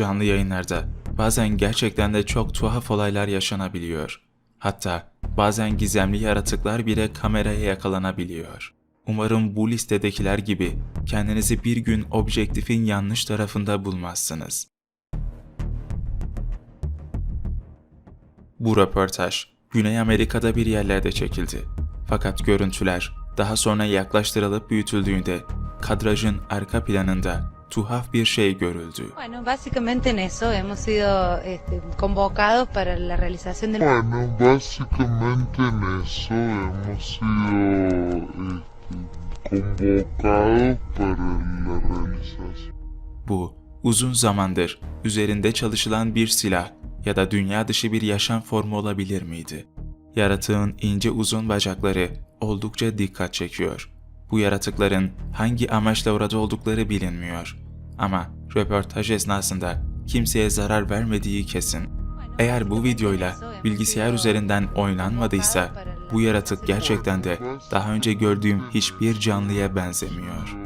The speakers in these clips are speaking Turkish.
Canlı yayınlarda bazen gerçekten de çok tuhaf olaylar yaşanabiliyor. Hatta bazen gizemli yaratıklar bile kameraya yakalanabiliyor. Umarım bu listedekiler gibi kendinizi bir gün objektifin yanlış tarafında bulmazsınız. Bu röportaj Güney Amerika'da bir yerlerde çekildi. Fakat görüntüler daha sonra yaklaştırılıp büyütüldüğünde kadrajın arka planında tuhaf bir şey görüldü. Bueno, básicamente en eso hemos sido este, convocados para la realización del Bueno, básicamente en eso hemos sido este, convocados para la realización. Bu uzun zamandır üzerinde çalışılan bir silah ya da dünya dışı bir yaşam formu olabilir miydi? Yaratığın ince uzun bacakları oldukça dikkat çekiyor. Bu yaratıkların hangi amaçla orada oldukları bilinmiyor. Ama röportaj esnasında kimseye zarar vermediği kesin. Eğer bu videoyla bilgisayar üzerinden oynanmadıysa bu yaratık gerçekten de daha önce gördüğüm hiçbir canlıya benzemiyor.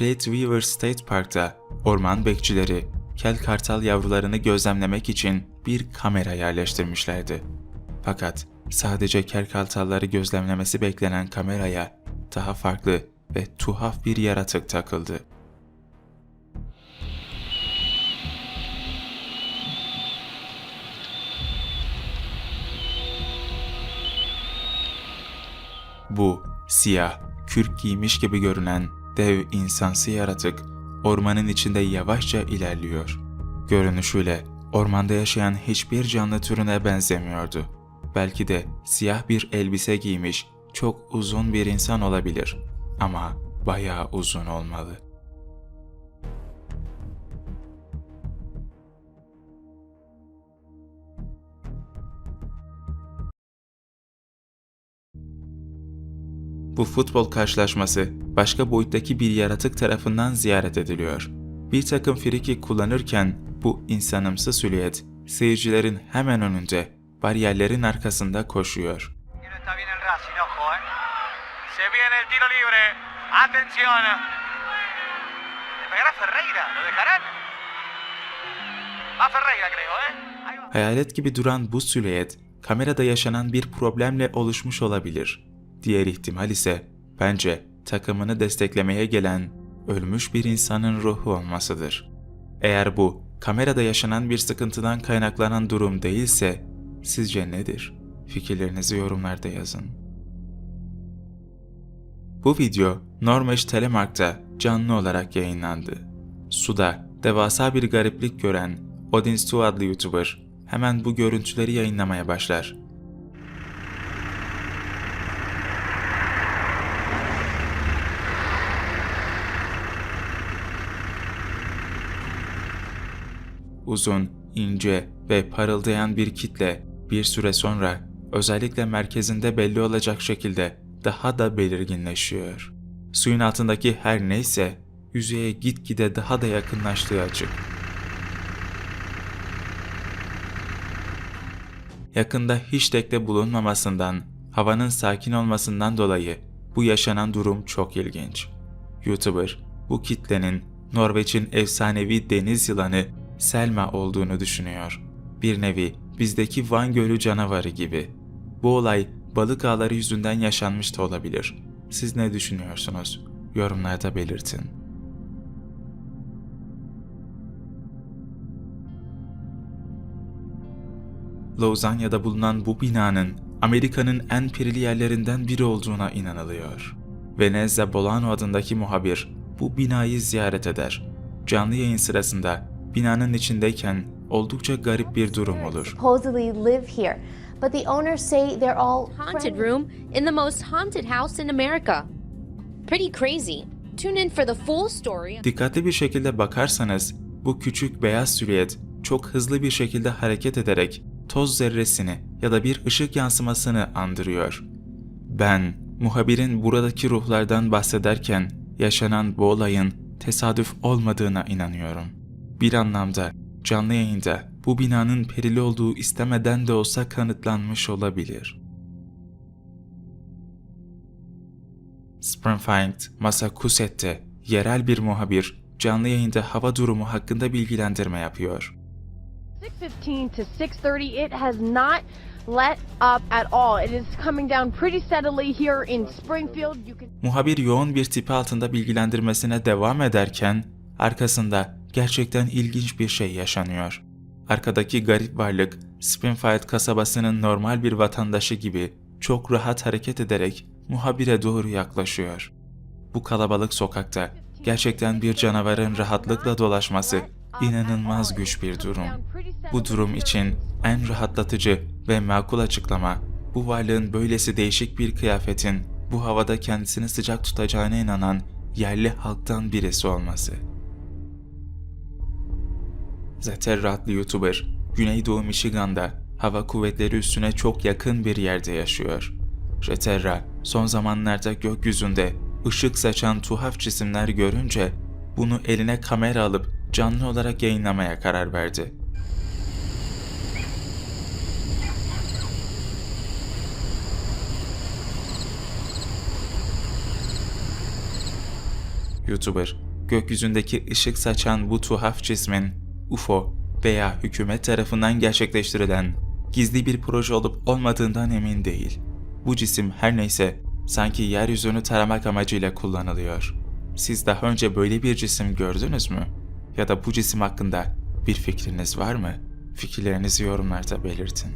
River State Park'ta orman bekçileri kel kartal yavrularını gözlemlemek için bir kamera yerleştirmişlerdi. Fakat sadece kel kartalları gözlemlemesi beklenen kameraya daha farklı ve tuhaf bir yaratık takıldı. Bu siyah, kürk giymiş gibi görünen dev insansı yaratık ormanın içinde yavaşça ilerliyor. Görünüşüyle ormanda yaşayan hiçbir canlı türüne benzemiyordu. Belki de siyah bir elbise giymiş çok uzun bir insan olabilir ama bayağı uzun olmalı. Bu futbol karşılaşması başka boyuttaki bir yaratık tarafından ziyaret ediliyor. Bir takım friki kullanırken bu insanımsı silüet seyircilerin hemen önünde bariyerlerin arkasında koşuyor. Que no está bien el Racing, ojo. Se viene el tiro libre. Atención. Le pegará Ferreira, ¿lo dejarán? Va Ferreira, creo. Ahí va. Hayalet gibi duran bu silüet kamerada yaşanan bir problemle oluşmuş olabilir. Diğer ihtimal ise bence takımını desteklemeye gelen ölmüş bir insanın ruhu olmasıdır. Eğer bu kamerada yaşanan bir sıkıntıdan kaynaklanan durum değilse sizce nedir? Fikirlerinizi yorumlarda yazın. Bu video Norveç Telemark'ta canlı olarak yayınlandı. Suda devasa bir gariplik gören Odin Stu adlı YouTuber hemen bu görüntüleri yayınlamaya başlar. Uzun, ince ve parıldayan bir kitle bir süre sonra özellikle merkezinde belli olacak şekilde daha da belirginleşiyor. Suyun altındaki her neyse yüzeye gitgide daha da yakınlaştığı açık. Yakında hiç tekne bulunmamasından, havanın sakin olmasından dolayı bu yaşanan durum çok ilginç. YouTuber bu kitlenin Norveç'in efsanevi deniz yılanı Selma olduğunu düşünüyor. Bir nevi bizdeki Van Gölü canavarı gibi. Bu olay balık ağları yüzünden yaşanmış da olabilir. Siz ne düşünüyorsunuz? Yorumlarda belirtin. Lozanya'da bulunan bu binanın Amerika'nın en perili yerlerinden biri olduğuna inanılıyor. Venezia Bolano adındaki muhabir bu binayı ziyaret eder. Canlı yayın sırasında binanın içindeyken oldukça garip bir durum olur. supposedly live here, but the owners say they're all haunted room in the most haunted house in America. Pretty crazy. Tune in for the full story. Dikkatli bir şekilde bakarsanız bu küçük beyaz silüet çok hızlı bir şekilde hareket ederek toz zerresini ya da bir ışık yansımasını andırıyor. Ben muhabirin buradaki ruhlardan bahsederken yaşanan bu olayın tesadüf olmadığına inanıyorum. Bir anlamda canlı yayında bu binanın perili olduğu istemeden de olsa kanıtlanmış olabilir. Springfield, Massachusetts'te yerel bir muhabir canlı yayında hava durumu hakkında bilgilendirme yapıyor. 6:15 to 6:30 it has not let up at all. It is coming down pretty steadily here in Springfield. You can Muhabir yoğun bir tipi altında bilgilendirmesine devam ederken arkasında gerçekten ilginç bir şey yaşanıyor. Arkadaki garip varlık Springfield kasabasının normal bir vatandaşı gibi çok rahat hareket ederek muhabire doğru yaklaşıyor. Bu kalabalık sokakta gerçekten bir canavarın rahatlıkla dolaşması inanılmaz güç bir durum. Bu durum için en rahatlatıcı ve makul açıklama bu varlığın böylesi değişik bir kıyafetin bu havada kendisini sıcak tutacağına inanan yerli halktan birisi olması. Zeterra adlı YouTuber, Güneydoğu Michigan'da hava kuvvetleri üssüne çok yakın bir yerde yaşıyor. Zeterra, son zamanlarda gökyüzünde ışık saçan tuhaf cisimler görünce bunu eline kamera alıp canlı olarak yayınlamaya karar verdi. YouTuber, gökyüzündeki ışık saçan bu tuhaf cismin UFO veya hükümet tarafından gerçekleştirilen gizli bir proje olup olmadığından emin değil. Bu cisim her neyse sanki yeryüzünü taramak amacıyla kullanılıyor. Siz daha önce böyle bir cisim gördünüz mü? Ya da bu cisim hakkında bir fikriniz var mı? Fikirlerinizi yorumlarda belirtin.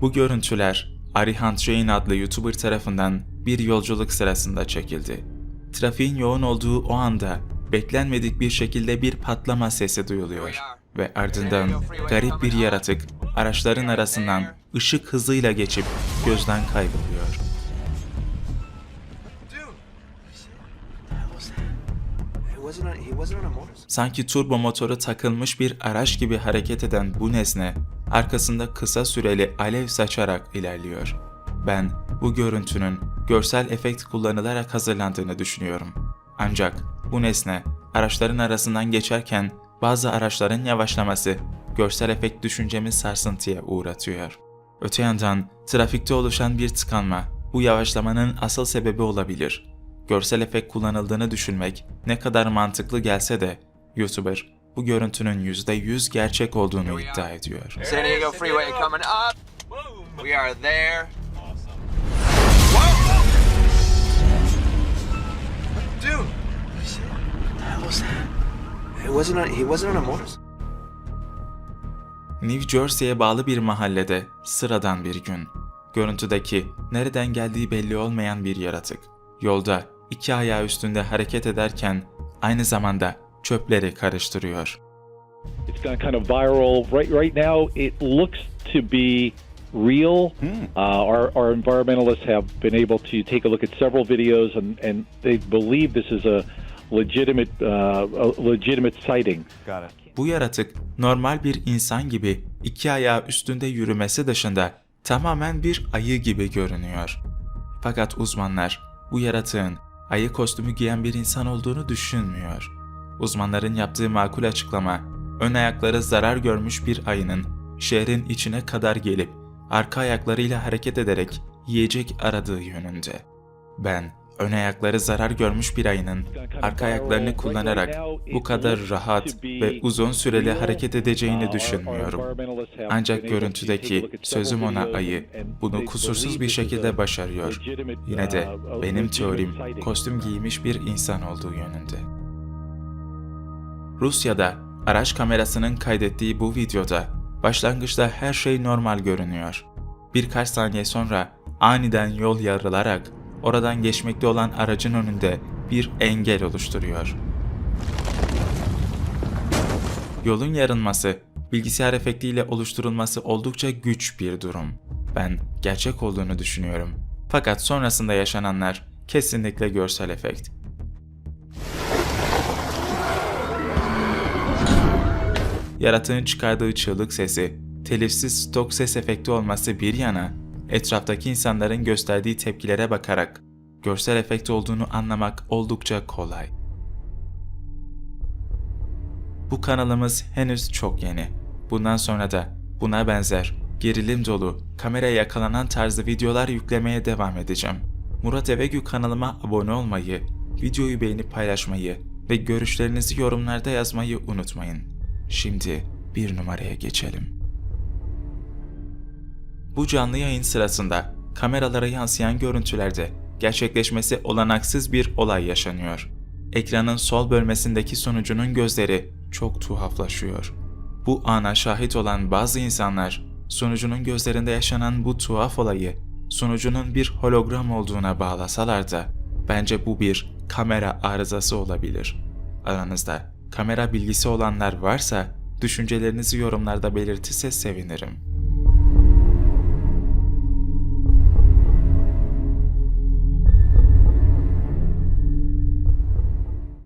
Bu görüntüler Arihan Train adlı YouTuber tarafından bir yolculuk sırasında çekildi. Trafiğin yoğun olduğu o anda beklenmedik bir şekilde bir patlama sesi duyuluyor ve ardından garip bir yaratık araçların arasından ışık hızıyla geçip gözden kayboluyor. Sanki turbo motoru takılmış bir araç gibi hareket eden bu nesne arkasında kısa süreli alev saçarak ilerliyor. Ben bu görüntünün görsel efekt kullanılarak hazırlandığını düşünüyorum. Ancak bu nesne araçların arasından geçerken bazı araçların yavaşlaması görsel efekt düşüncemi sarsıntıya uğratıyor. Öte yandan trafikte oluşan bir tıkanma bu yavaşlamanın asıl sebebi olabilir. Görsel efekt kullanıldığını düşünmek ne kadar mantıklı gelse de YouTuber bu görüntünün %100 gerçek olduğunu iddia ediyor. San Diego Freeway coming up. We are there. Wasn't on, he wasn't on a motorcycle. New Jersey'ye bağlı bir mahallede sıradan bir gün. Görüntüdeki nereden geldiği belli olmayan bir yaratık. Yolda iki ayağı üstünde hareket ederken aynı zamanda çöpleri karıştırıyor. It's gone kind of viral. Right, right now, it looks to be real. Uh, our, our environmentalists have been able to take a look at several videos, and, and they believe this is a legitimate, uh, legitimate sighting. Bu yaratık normal bir insan gibi iki ayağı üstünde yürümesi dışında tamamen bir ayı gibi görünüyor. Fakat uzmanlar bu yaratığın ayı kostümü giyen bir insan olduğunu düşünmüyor. Uzmanların yaptığı makul açıklama, ön ayakları zarar görmüş bir ayının şehrin içine kadar gelip arka ayaklarıyla hareket ederek yiyecek aradığı yönünde. Ben ön ayakları zarar görmüş bir ayının arka ayaklarını kullanarak bu kadar rahat ve uzun süreli hareket edeceğini düşünmüyorum. Ancak görüntüdeki sözüm ona ayı bunu kusursuz bir şekilde başarıyor. Yine de benim teorim kostüm giymiş bir insan olduğu yönünde. Rusya'da araç kamerasının kaydettiği bu videoda başlangıçta her şey normal görünüyor. Birkaç saniye sonra aniden yol yarılarak oradan geçmekte olan aracın önünde bir engel oluşturuyor. Yolun yarılması, bilgisayar efektiyle oluşturulması oldukça güç bir durum. Ben gerçek olduğunu düşünüyorum. Fakat sonrasında yaşananlar kesinlikle görsel efekt. Yaratığın çıkardığı çığlık sesi, telifsiz stok ses efekti olması bir yana, etraftaki insanların gösterdiği tepkilere bakarak görsel efekt olduğunu anlamak oldukça kolay. Bu kanalımız henüz çok yeni. Bundan sonra da buna benzer gerilim dolu, kameraya yakalanan tarzı videolar yüklemeye devam edeceğim. Murat Evegü kanalıma abone olmayı, videoyu beğenip paylaşmayı ve görüşlerinizi yorumlarda yazmayı unutmayın. Şimdi bir numaraya geçelim. Bu canlı yayın sırasında kameralara yansıyan görüntülerde gerçekleşmesi olanaksız bir olay yaşanıyor. Ekranın sol bölmesindeki sunucunun gözleri çok tuhaflaşıyor. Bu ana şahit olan bazı insanlar sunucunun gözlerinde yaşanan bu tuhaf olayı sunucunun bir hologram olduğuna bağlasalar da bence bu bir kamera arızası olabilir. Aranızda kamera bilgisi olanlar varsa düşüncelerinizi yorumlarda belirtirse sevinirim.